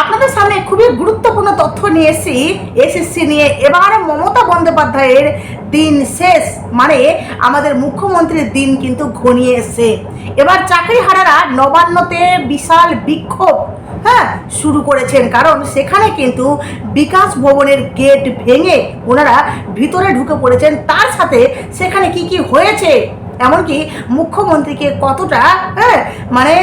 আপনাদের সামনে খুবই গুরুত্বপূর্ণ তথ্য নিয়ে এসেছি। এসএসসি নিয়ে এবার মমতা বন্দ্যোপাধ্যায়ের দিন শেষ। মানে আমাদের মুখ্যমন্ত্রীর দিন কিন্তু ঘনিয়ে এসছে। এবার চাকরি হারারা নবান্নতে বিশাল বিক্ষোভ হ্যাঁ শুরু করেছেন। কারণ সেখানে কিন্তু বিকাশ ভবনের গেট ভেঙে ওনারা ভিতরে ঢুকে পড়েছেন। তার সাথে সেখানে কি কি হয়েছে? এমনকি মুখ্যমন্ত্রীকে কতটা হ্যাঁ মানে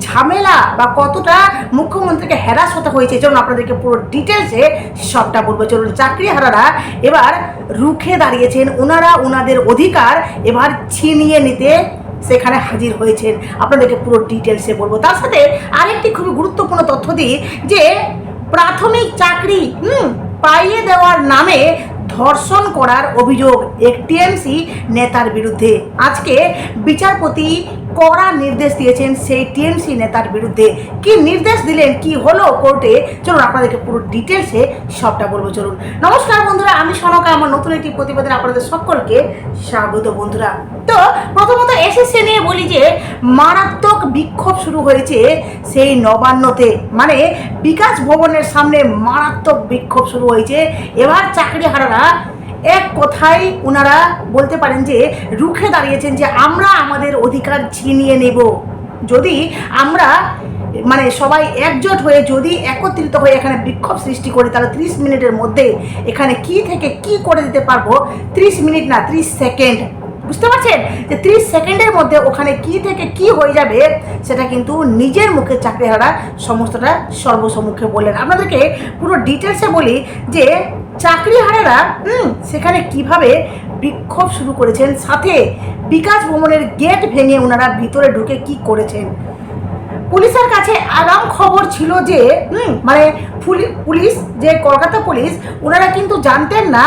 ঝামেলা বা কতটা মুখ্যমন্ত্রীকে হ্যারাস হতে হয়েছে চলুন আপনাদেরকে পুরো ডিটেলসে সবটা বলব। চলুন চাকরি হারারা এবার রুখে দাঁড়িয়েছেন। ওনারা ওনাদের অধিকার এবার ছিনিয়ে নিতে সেখানে হাজির হয়েছেন। আপনাদেরকে পুরো ডিটেলসে বলব। তার সাথে আরেকটি খুবই গুরুত্বপূর্ণ তথ্য দিই যে, প্রাথমিক চাকরি, হুম, পাইয়ে দেওয়ার নামে ধর্ষণ করার অভিযোগ এক টিএমসি নেতার বিরুদ্ধে। আজকে বিচারপতি কড়া নির্দেশ দিয়েছেন সেই টিএমসি নেতার বিরুদ্ধে। কি নির্দেশ দিলেন? কি হলো কোর্টে? চলুন আপনাদেরকে পুরো ডিটেলসে সবটা বলব, চলুন। নমস্কার বন্ধুরা, আমি সনকা। আমার নতুন একটি প্রতিবেদন আপনাদের সকলকে স্বাগত বন্ধুরা। তো প্রথমত এসএসসি নিয়ে বলি যে, মারাত্মক বিক্ষোভ শুরু হয়েছে সেই নবান্নতে। মানে বিকাশ ভবনের সামনে মারাত্মক বিক্ষোভ শুরু হয়েছে। এবার চাকরি হারারা এক কথায় ওনারা বলতে পারেন যে রুখে দাঁড়িয়েছেন যে আমরা আমাদের অধিকার ছিনিয়ে নেব। যদি আমরা মানে সবাই একজোট হয়ে যদি একত্রিত হয়ে এখানে বিক্ষোভ সৃষ্টি করি, তাহলে ত্রিশ মিনিটের মধ্যে এখানে কি থেকে কি করে দিতে পারব? ত্রিশ মিনিট না, ত্রিশ সেকেন্ড। বুঝতে পারছেন? যে ত্রিশ সেকেন্ডের মধ্যে ওখানে কি থেকে কি হয়ে যাবে, সেটা কিন্তু নিজের মুখে চাকরিহারা সমস্তটা সর্বসম্মুখে বললেন। আপনাদেরকে পুরো ডিটেলসে বলি যে চাকরিহারারা সেখানে কীভাবে বিক্ষোভ শুরু করেছেন, সাথে বিকাশ ভবনের গেট ভেঙে ওনারা ভিতরে ঢুকে কি করেছেন? পুলিশের কাছে আগাম খবর ছিল যে মানে পুলিশ, যে কলকাতা পুলিশ, ওনারা কিন্তু জানতেন না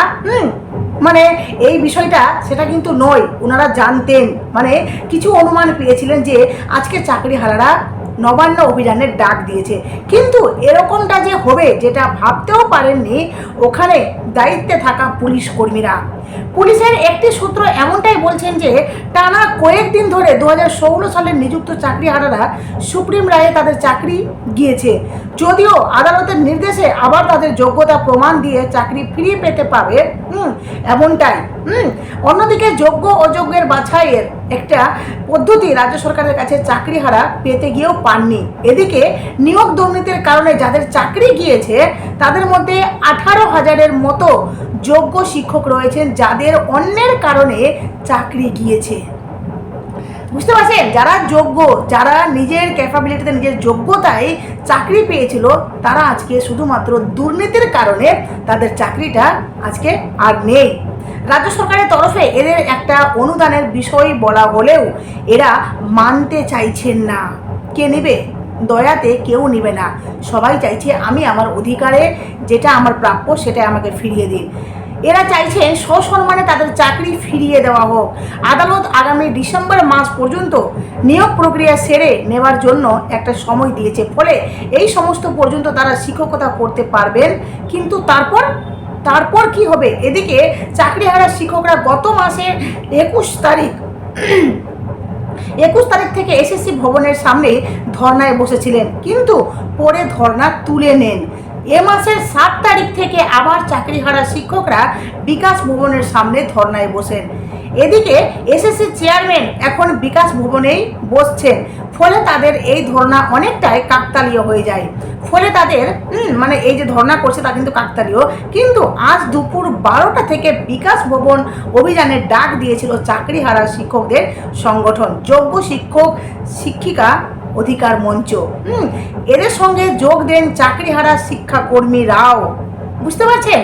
মানে এই বিষয়টা, সেটা কিন্তু নয়, ওনারা জানতেন। মানে কিছু অনুমান পেয়েছিলেন যে, আজকে চাকরি হারারা নবান্ন অভিযানের ডাক দিয়েছে। কিন্তু এরকমটা যে হবে যেটা ভাবতেও পারেননি ওখানে দায়িত্বে থাকা পুলিশ কর্মীরা। পুলিশের একটি সূত্র এমনটাই বলছেন যে টানা কয়েকদিন ধরে দু হাজার ষোলো সালের নিযুক্ত চাকরি চাকরিহারারা সুপ্রিম রায়ে তাদের চাকরি গিয়েছে। যদিও আদালতের নির্দেশে আবার তাদের যোগ্যতা প্রমাণ দিয়ে চাকরি ফিরিয়ে পেতে পাবে, হুম, এমনটাই, হুম। অন্যদিকে যোগ্য অযোগ্যের বাছাইয়ের একটা পদ্ধতি রাজ্য সরকারের কাছে চাকরি হারা পেতে গিয়েও পাননি। এদিকে নিয়োগ দুর্নীতির কারণে যাদের চাকরি গিয়েছে, তাদের মধ্যে আঠারো হাজারের মতো যোগ্য শিক্ষক রয়েছেন যাদের অন্যের কারণে চাকরি গিয়েছে। বুঝতে পারছেন? যারা যোগ্য, যারা নিজের ক্যাপাবিলিটিতে নিজের যোগ্যতায় চাকরি পেয়েছিল, তারা আজকে শুধুমাত্র দুর্নীতির কারণে তাদের চাকরিটা আজকে আর নেই। রাজ্য সরকারের তরফে এদের একটা অনুদানের বিষয় বলা হলেও এরা মানতে চাইছেন না। কে নেবে? দয়াতে কেউ নেবে না। সবাই চাইছে আমি আমার অধিকারে যেটা আমার প্রাপ্য সেটা আমাকে ফিরিয়ে দিন। এরা চাইছেন সসম্মানে তাদের চাকরি ফিরিয়ে দেওয়া হোক। আদালত আগামী ডিসেম্বর মাস পর্যন্ত নিয়োগ প্রক্রিয়া সেরে নেওয়ার জন্য একটা সময় দিয়েছে। ফলে এই সমস্ত পর্যন্ত তারা শিক্ষকতা করতে পারবেন। কিন্তু তারপর তারপর কি হবে? এদিকে চাকরিহারা শিক্ষকরা গত মাসের একুশ তারিখ একুশ তারিখ থেকে এসএসসি ভবনের সামনে ধর্নায় বসেছিলেন। কিন্তু পরে ধর্না তুলে নেন। এ মাসের সাত তারিখ থেকে আবার চাকরিহারা শিক্ষকরা বিকাশ ভবনের সামনে ধর্নায় বসেন। এদিকে এসএসসি চেয়ারম্যান এখন বিকাশ ভবনেই বসছেন। ফলে তাদের এই ধর্না অনেকটাই কাকতালীয় হয়ে যায়। ফলে তাদের মানে এই যে ধর্না করছে তা কিন্তু কাকতালীয়। কিন্তু আজ দুপুর বারোটা থেকে বিকাশ ভবন অভিযানের ডাক দিয়েছিল চাকরিহারা শিক্ষকদের সংগঠন। যোগ্য শিক্ষক, শিক্ষিকা অধিকার মঞ্চ। হুম, এদের সঙ্গে যোগ দেন চাকরিহারা শিক্ষাকর্মীরাও বুঝতে পারছেন?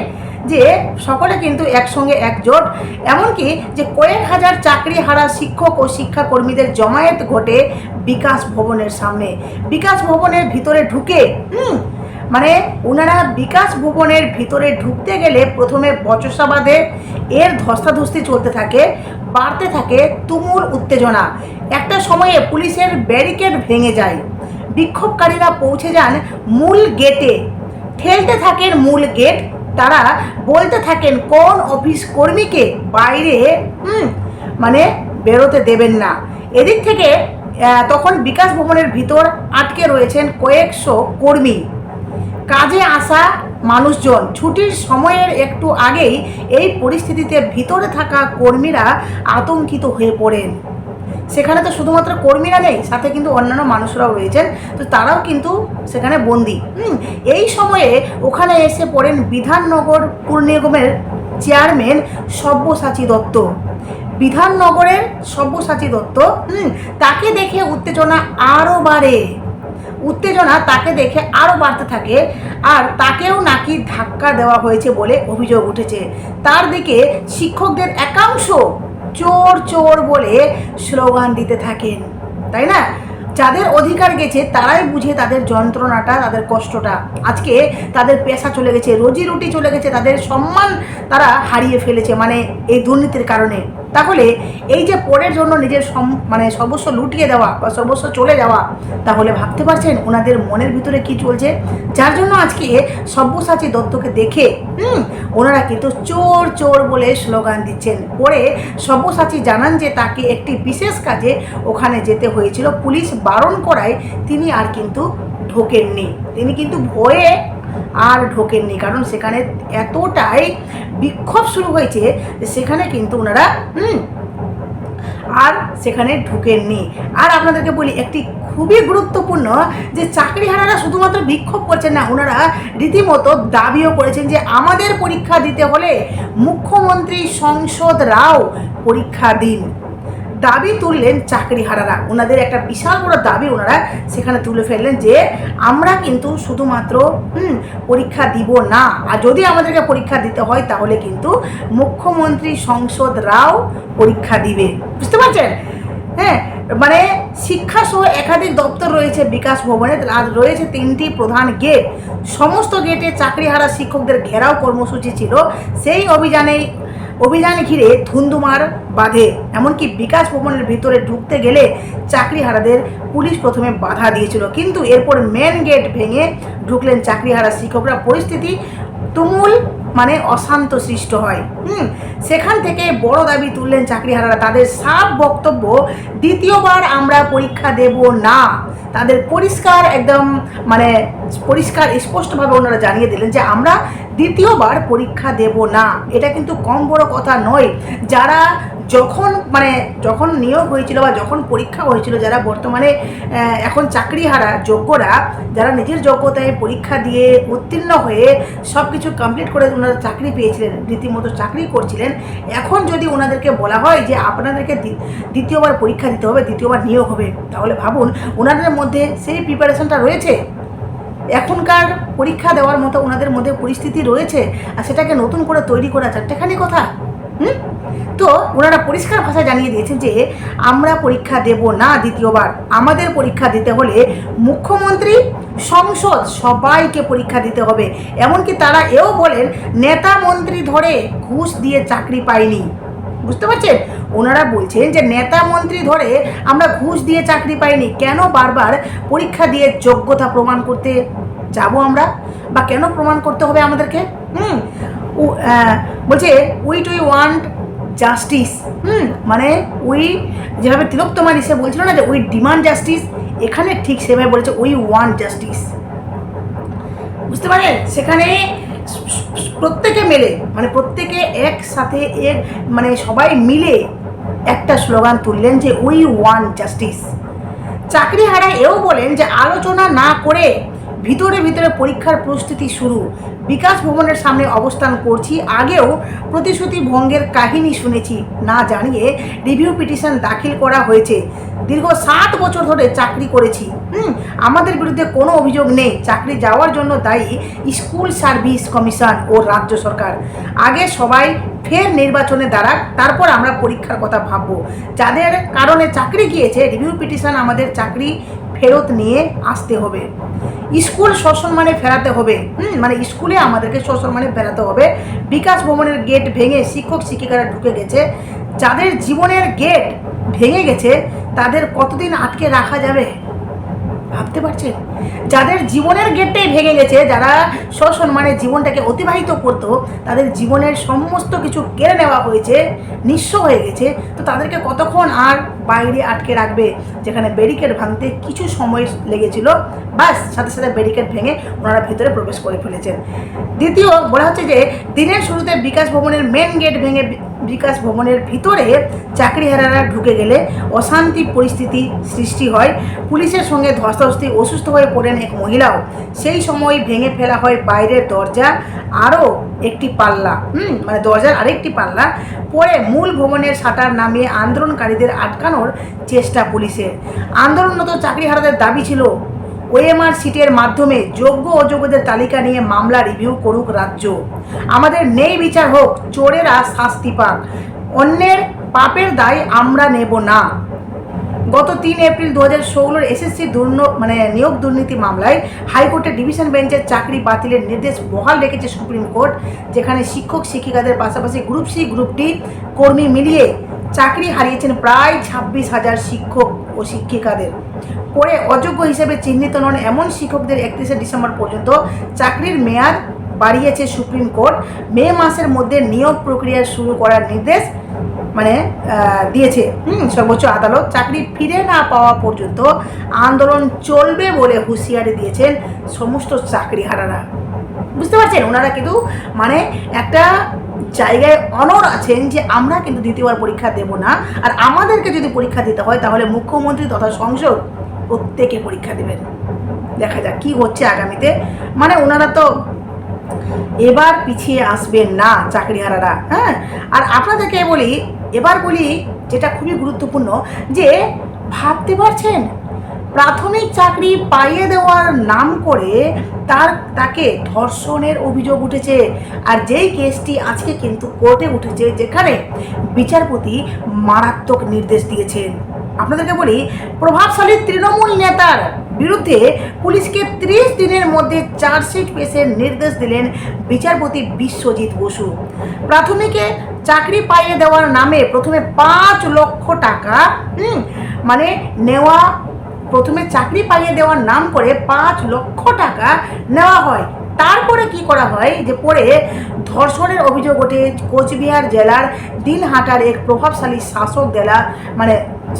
যে সকলে কিন্তু একসঙ্গে একজোট, এমনকি যে কয়েক হাজার চাকরি হারা শিক্ষক ও শিক্ষাকর্মীদের জমায়েত ঘটে বিকাশ ভবনের সামনে। বিকাশ ভবনের ভিতরে ঢুকে, হুম মানে ওনারা বিকাশ ভবনের ভিতরে ঢুকতে গেলে প্রথমে বচসা বাঁধে এর ধস্তাধস্তি চলতে থাকে। বাড়তে থাকে তুমুল উত্তেজনা। একটা সময়ে পুলিশের ব্যারিকেড ভেঙে যায়। বিক্ষোভকারীরা পৌঁছে যান মূল গেটে। ঠেলতে থাকেন মূল গেট, তারা বলতে থাকেন, কোন অফিস কর্মীকে বাইরে মানে বেরোতে দেবেন না? এদিক থেকে তখন বিকাশ ভবনের ভিতর আটকে রয়েছেন কয়েকশো কর্মী। কাজে আসা মানুষজন ছুটির সময়ের একটু আগেই এই পরিস্থিতিতে ভিতরে থাকা কর্মীরা আতঙ্কিত হয়ে পড়েন। সেখানে তো শুধুমাত্র কর্মীরা নেই, সাথে কিন্তু অন্যান্য মানুষরাও রয়েছেন, তো তারাও কিন্তু সেখানে বন্দি। এই সময়ে ওখানে এসে পড়েন বিধাননগর পুর নিগমের চেয়ারম্যান সব্যসাচী দত্ত। বিধাননগরের সব্যসাচী দত্ত তাকে দেখে উত্তেজনা আরও বাড়ে। উত্তেজনা তাকে দেখে আরও বাড়তে থাকে আর তাকেও নাকি ধাক্কা দেওয়া হয়েছে বলে অভিযোগ উঠেছে। তার দিকে শিক্ষকদের একাংশ চোর চোর বলে স্লোগান দিতে থাকেন, তাই না? যাদের অধিকার গেছে তারাই বুঝে তাদের যন্ত্রণাটা, তাদের কষ্টটা। আজকে তাদের পেশা চলে গেছে, রুজি রুটি চলে গেছে, তাদের সম্মান তারা হারিয়ে ফেলেছে মানে এই দুর্নীতির কারণে। তাহলে এই যে পরের জন্য নিজের মানে সর্বস্ব লুটিয়ে দেওয়া বা সর্বস্ব চলে যাওয়া, তাহলে ভাবতে পারছেন ওনাদের মনের ভিতরে কি চলছে? যার জন্য আজকে সব্যসাচী দত্তকে দেখে, হুম, ওনারা কিন্তু চোর চোর বলে স্লোগান দিচ্ছেন। পরে সব্যসাচী জানান যে তাকে একটি বিশেষ কাজে ওখানে যেতে হয়েছিল। পুলিশ বারণ করায় তিনি আর কিন্তু ঢোকেননি। তিনি কিন্তু ভয়ে আর ঢোকেননি। কারণ সেখানে এতটাই বিক্ষোভ শুরু হয়েছে সেখানে কিন্তু ওনারা, হুম, আর সেখানে ঢুকেননি। আর আপনাদেরকে বলি, একটি খুবই গুরুত্বপূর্ণ যে চাকরিহারারা শুধুমাত্র বিক্ষোভ করছেন না, ওনারা রীতিমতো দাবিও করেছেন যে আমাদের পরীক্ষা দিতে হলে মুখ্যমন্ত্রী সংসদ রাও পরীক্ষা দিন। দাবি তুললেন চাকরিহারারা। ওনাদের একটা বিশাল বড় দাবি ওনারা সেখানে তুলে ফেললেন যে, আমরা কিন্তু শুধুমাত্র পরীক্ষা দিব না। আর যদি আমাদেরকে পরীক্ষা দিতে হয়, তাহলে কিন্তু মুখ্যমন্ত্রী সংসদ রাও পরীক্ষা দিবে। বুঝতে পারছেন? হ্যাঁ মানে শিক্ষা সহ একাধিক দপ্তর রয়েছে বিকাশ ভবনে আর রয়েছে তিনটি প্রধান গেট। সমস্ত গেটে চাকরিহারা শিক্ষকদের ঘেরাও কর্মসূচি ছিল। সেই অভিযানে অভিযান ঘিরে ধুন্ধুমার বাধে। এমনকি বিকাশ ভবনের ভিতরে ঢুকতে গেলে চাকরিহারাদের পুলিশ প্রথমে বাধা দিয়েছিল। কিন্তু এরপর মেন গেট ভেঙে ঢুকলেন চাকরিহারা শিক্ষকরা। পরিস্থিতি তুমুল মানে অশান্ত সৃষ্ট হয়। হুম? সেখান থেকে বড় দাবি তুললেন চাকরিহারারা। তাদের সাব বক্তব্য, দ্বিতীয়বার আমরা পরীক্ষা দেব না। তাদের পরিষ্কার একদম মানে পরিষ্কার স্পষ্টভাবে ওনারা জানিয়ে দিলেন যে, আমরা দ্বিতীয়বার পরীক্ষা দেব না। এটা কিন্তু কম বড় কথা নয়। যারা যখন মানে যখন নিয়োগ হয়েছিল বা যখন পরীক্ষা হয়েছিল, যারা বর্তমানে এখন চাকরি হারা যোগ্যরা, যারা নিজের যোগ্যতায় পরীক্ষা দিয়ে উত্তীর্ণ হয়ে সব কিছু কমপ্লিট করে ওনারা চাকরি পেয়েছিলেন, রীতিমতো চাকরি করছিলেন, এখন যদি ওনাদেরকে বলা হয় যে আপনাদেরকে দ্বি- দ্বিতীয়বার পরীক্ষা দিতে হবে, দ্বিতীয়বার নিয়োগ হবে, তাহলে ভাবুন, ওনাদের মধ্যে সেই প্রিপারেশনটা রয়েছে? এখনকার পরীক্ষা দেওয়ার মতো ওনাদের মধ্যে পরিস্থিতি রয়েছে, আর সেটাকে নতুন করে তৈরি করা চারটেখানি কথা? হুম? তো ওনারা পরিষ্কার ভাষা জানিয়ে দিয়েছেন যে আমরা পরীক্ষা দেব না দ্বিতীয়বার। আমাদের পরীক্ষা দিতে হলে মুখ্যমন্ত্রী, সংসদ সবাইকে পরীক্ষা দিতে হবে। এমনকি তারা এও বলেন, নেতা মন্ত্রী ধরে ঘুষ দিয়ে চাকরি পায়নি বুঝতে পারছেন? ওনারা বলছেন যে নেতা মন্ত্রী ধরে আমরা ঘুষ দিয়ে চাকরি পাইনি। কেন বারবার পরীক্ষা দিয়ে যোগ্যতা প্রমাণ করতে যাব আমরা? বা কেন প্রমাণ করতে হবে আমাদেরকে? হুম। বলছে উই ওয়ান্ট জাস্টিস হুম মানে উই যেভাবে তিলোত্তমারি সে বলছিল না যে উই ডিমান্ড জাস্টিস এখানে ঠিক সেভাবে বলেছে উই ওয়ান্ট জাস্টিস বুঝতে পারেন সেখানে প্রত্যেকে মেলে মানে প্রত্যেকে একসাথে এক মানে সবাই মিলে একটা স্লোগান তুললেন যে উই ওয়ান জাস্টিস চাকরিহারা এও বলেন যে, আলোচনা না করে ভিতরে ভিতরে পরীক্ষার প্রস্তুতি শুরু। বিকাশ ভবনের সামনে অবস্থান করছি। আগেও প্রতিশ্রুতি ভঙ্গের কাহিনী শুনেছি, না জানিয়ে রিভিউ পিটিশন দাখিল করা হয়েছে। দীর্ঘ সাত বছর ধরে চাকরি করেছি। হুম, আমাদের বিরুদ্ধে কোনো অভিযোগ নেই। চাকরি যাওয়ার জন্য দায়ী স্কুল সার্ভিস কমিশন ও রাজ্য সরকার। আগে সবাই ফের নির্বাচনে দাঁড়াক, তারপর আমরা পরীক্ষার কথা ভাববো। যাদের কারণে চাকরি গিয়েছে রিভিউ পিটিশন আমাদের চাকরি ফেরত নিয়ে আসতে হবে। স্কুল সসম্মানে ফেরাতে হবে। হুম মানে স্কুলে আমাদেরকে সসম্মানে ফেরাতে হবে। বিকাশ ভবনের গেট ভেঙে শিক্ষক শিক্ষিকারা ঢুকে গেছে। যাদের জীবনের গেট ভেঙে গেছে, তাদের কতদিন আটকে রাখা যাবে? ভাবতে পারছেন? যাদের জীবনের গেটটাই ভেঙে গেছে, যারা সসম্মানে জীবনটাকে অতিবাহিত করতো, তাদের জীবনের সমস্ত কিছু কেড়ে নেওয়া হয়েছে, নিঃস্ব হয়ে গেছে। তো তাদেরকে কতক্ষণ আর বাইরে আটকে রাখবে? যেখানে ব্যারিকেড ভাঙতে কিছু সময় লেগেছিল বাস সাথে সাথে ব্যারিকেড ভেঙে ওনারা ভেতরে প্রবেশ করে ফেলেছেন। দ্বিতীয় বলা হচ্ছে যে, দিনের শুরুতে বিকাশ ভবনের মেন গেট ভেঙে বিকাশ ভবনের ভিতরে চাকরিহারারা ঢুকে গেলে অশান্তি পরিস্থিতি সৃষ্টি হয়। পুলিশের সঙ্গে ধস্তাধস্তি, অসুস্থ হয়ে পড়েন এক মহিলাও। সেই সময় ভেঙে ফেলা হয় বাইরের দরজা, আরও একটি পাল্লা। হুম মানে দরজার আরেকটি পাল্লা। পরে মূল ভবনের শাটার নামিয়ে আন্দোলনকারীদের আটকানোর চেষ্টা পুলিশের। আন্দোলনরত চাকরিহারাদের দাবি ছিল ওএমআর সিটের মাধ্যমে যোগ্য অযোগ্যদের তালিকা নিয়ে মামলা রিভিউ করুক রাজ্য। আমাদের নেই বিচার হোক, চোরেরা শাস্তি পাক। অন্যের পাপের দায় আমরা নেব না। গত তিন এপ্রিল দু হাজার ষোলোর এসএসসি দুর্ন মানে নিয়োগ দুর্নীতি মামলায় হাইকোর্টের ডিভিশন বেঞ্চের চাকরি বাতিলের নির্দেশ বহাল রেখেছে সুপ্রিম কোর্ট, যেখানে শিক্ষক শিক্ষিকাদের পাশাপাশি গ্রুপ সি, গ্রুপ ডি কর্মী মিলিয়ে চাকরি হারিয়েছেন প্রায় ছাব্বিশ হাজার শিক্ষক ও শিক্ষিকাদের। পরে অযোগ্য হিসেবে চিহ্নিত নন এমন শিক্ষকদের একত্রিশে ডিসেম্বর পর্যন্ত চাকরির মেয়াদ বাড়িয়েছে সুপ্রিম কোর্ট। মে মাসের মধ্যে নিয়োগ প্রক্রিয়া শুরু করার নির্দেশ মানে দিয়েছে, হুম, সর্বোচ্চ আদালত। চাকরি ফিরে না পাওয়া পর্যন্ত আন্দোলন চলবে বলে হুঁশিয়ারি দিয়েছেন সমস্ত চাকরিহারারা বুঝতে পারছেন? ওনারা কিন্তু মানে একটা জায়গায় অনর আছেন যে আমরা কিন্তু দ্বিতীয়বার পরীক্ষা দেব না। আর আমাদেরকে যদি পরীক্ষা দিতে হয়, তাহলে মুখ্যমন্ত্রী তথা সংসদ প্রত্যেকে পরীক্ষা দেবেন। দেখা যাক কি হচ্ছে আগামীতে। মানে ওনারা তো এবার পিছিয়ে আসবেন না চাকরিহারারা হ্যাঁ? আর আপনাদেরকে বলি, এবার বলি যেটা খুবই গুরুত্বপূর্ণ, যে ভাবতে পারছেন? প্রাথমিক চাকরি পাইয়ে দেওয়ার নাম করে তার তাকে ধর্ষণের অভিযোগ উঠেছে। আর যেই কেসটি আজকে কিন্তু কোর্টে উঠেছে, যেখানে বিচারপতি মারাত্মক নির্দেশ দিয়েছেন। আপনাদেরকে বলি, প্রভাবশালী তৃণমূল নেতার বিরুদ্ধে পুলিশকে ত্রিশ দিনের মধ্যে চার্জশিট পেশের নির্দেশ দিলেন বিচারপতি বিশ্বজিৎ বসু। প্রাথমিকে চাকরি পাইয়ে দেওয়ার নামে প্রথমে পাঁচ লক্ষ টাকা মানে নেওয়া প্রথমে চাকরি পাইয়ে দেওয়ার নাম করে পাঁচ লক্ষ টাকা নেওয়া হয়। তারপরে কি করা হয় যে পরে ধর্ষণের অভিযোগ ওঠে কোচবিহার জেলার দিনহাটার এক প্রভাবশালী শাসক জেলা মানে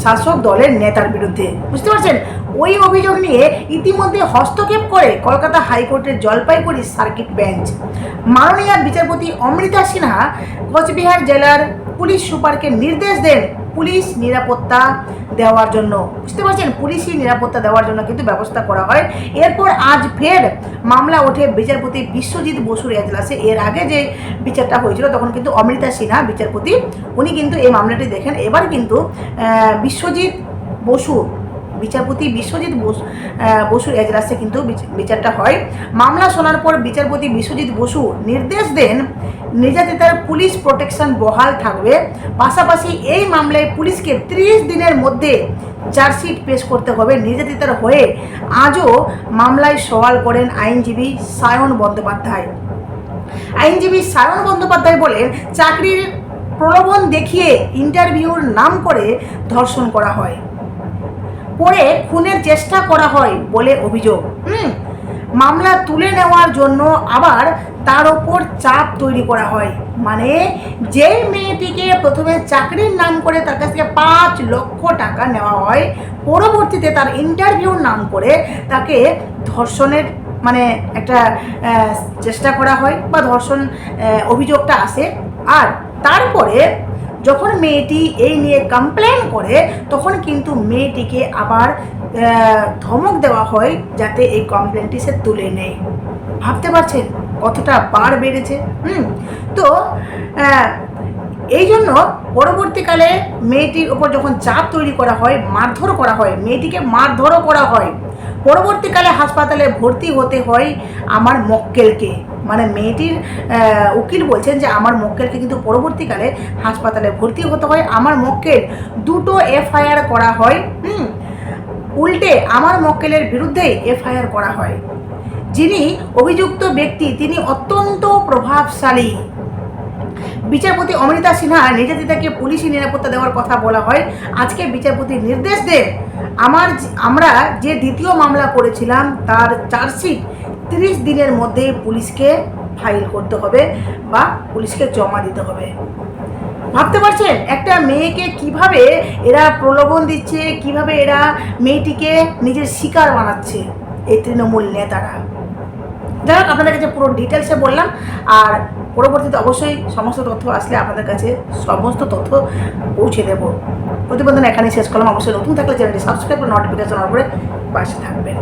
শাসক দলের নেতার বিরুদ্ধে। বুঝতে পারছেন? ওই অভিযোগ নিয়ে ইতিমধ্যে হস্তক্ষেপ করে কলকাতা হাইকোর্টের জলপাইগুড়ি সার্কিট বেঞ্চ। মাননীয় বিচারপতি অমৃতা সিনহা কোচবিহার জেলার পুলিশ সুপারকে নির্দেশ দেন পুলিশ নিরাপত্তা দেওয়ার জন্য। বুঝতে পারছেন? পুলিশি নিরাপত্তা দেওয়ার জন্য কিন্তু ব্যবস্থা করা হয়। এরপর আজ ফের মামলা ওঠে বিচারপতি বিশ্বজিৎ বসুর এজলাসে। এর আগে যে বিচারটা হয়েছিল, তখন কিন্তু অমৃতা সিনহা বিচারপতি, উনি কিন্তু এই মামলাটি দেখেন। এবার কিন্তু বিশ্বজিৎ বসু, বিচারপতি বিশ্বজিৎ বসু বসুর এজলাসে কিন্তু বিচ- বিচারটা হয়। মামলা শোনার পর বিচারপতি বিশ্বজিৎ বসু নির্দেশ দেন নির্যাতিতার পুলিশ প্রোটেকশন বহাল থাকবে। পাশাপাশি এই মামলায় পুলিশকে ত্রিশ দিনের মধ্যে চার্জশিট পেশ করতে হবে। নির্যাতিতার হয়ে আজও মামলায় সওয়াল করেন আইনজীবী সায়ন বন্দ্যোপাধ্যায়। আইনজীবী সায়ন বন্দ্যোপাধ্যায় বলেন, চাকরির প্রলোভন দেখিয়ে ইন্টারভিউর নাম করে ধর্ষণ করা হয়। পরে খুনের চেষ্টা করা হয় বলে অভিযোগ। হুম মামলা তুলে নেওয়ার জন্য আবার তার ওপর চাপ তৈরি করা হয়। মানে যেই মেয়েটিকে প্রথমে চাকরির নাম করে তার কাছ থেকে পাঁচ লক্ষ টাকা নেওয়া হয়, পরবর্তীতে তার ইন্টারভিউর নাম করে তাকে ধর্ষণের মানে একটা চেষ্টা করা হয় বা ধর্ষণ অভিযোগটা আসে। আর তারপরে যখন মেয়েটি এই নিয়ে কমপ্লেন করে, তখন কিন্তু মেয়েটিকে আবার ধমক দেওয়া হয় যাতে এই কমপ্লেনটি সে তুলে নেয়। ভাবতে পারছেন কতটা বার বেড়েছে? হুম, তো এই জন্য পরবর্তীকালে মেয়েটির ওপর যখন চাপ তৈরি করা হয় মারধর করা হয়, মেয়েটিকে মারধরও করা হয়। পরবর্তীকালে হাসপাতালে ভর্তি হতে হয় আমার মক্কেলকে। মানে মেয়েটির উকিল বলছেন যে আমার মক্কেলকে কিন্তু পরবর্তীকালে হাসপাতালে ভর্তি হতে হয়। আমার মক্কেল দুটো এফআইআর করা হয়, হুম উল্টে আমার মক্কেলের বিরুদ্ধে এফআইআর করা হয়। যিনি অভিযুক্ত ব্যক্তি, তিনি অত্যন্ত প্রভাবশালী। বিচারপতি অমৃতা সিনহা নির্যাতিতাকে পুলিশি নিরাপত্তা দেওয়ার কথা বলা হয়। আজকে বিচারপতি নির্দেশ দেন, আমার আমরা যে দ্বিতীয় মামলা করেছিলাম, তার চার্জশিট তিরিশ দিনের মধ্যে পুলিশকে ফাইল করতে হবে বা পুলিশকে জমা দিতে হবে। ভাবতে পারছেন? একটা মেয়েকে কীভাবে এরা প্রলোভন দিচ্ছে, কীভাবে এরা মেয়েটিকে নিজের শিকার বানাচ্ছে এই তৃণমূল নেতারা? যাই হোক, আপনাদের কাছে পুরো ডিটেলসে বললাম, আর পরবর্তীতে অবশ্যই সমস্ত তথ্য আসলে আপনাদের কাছে সমস্ত তথ্য পৌঁছে দেব। প্রতিবেদন এখানেই শেষ করলাম। অবশ্যই নতুন থাকলে চ্যানেলটি সাবস্ক্রাইব করে নোটিফিকেশন করে পাশে থাকবেন।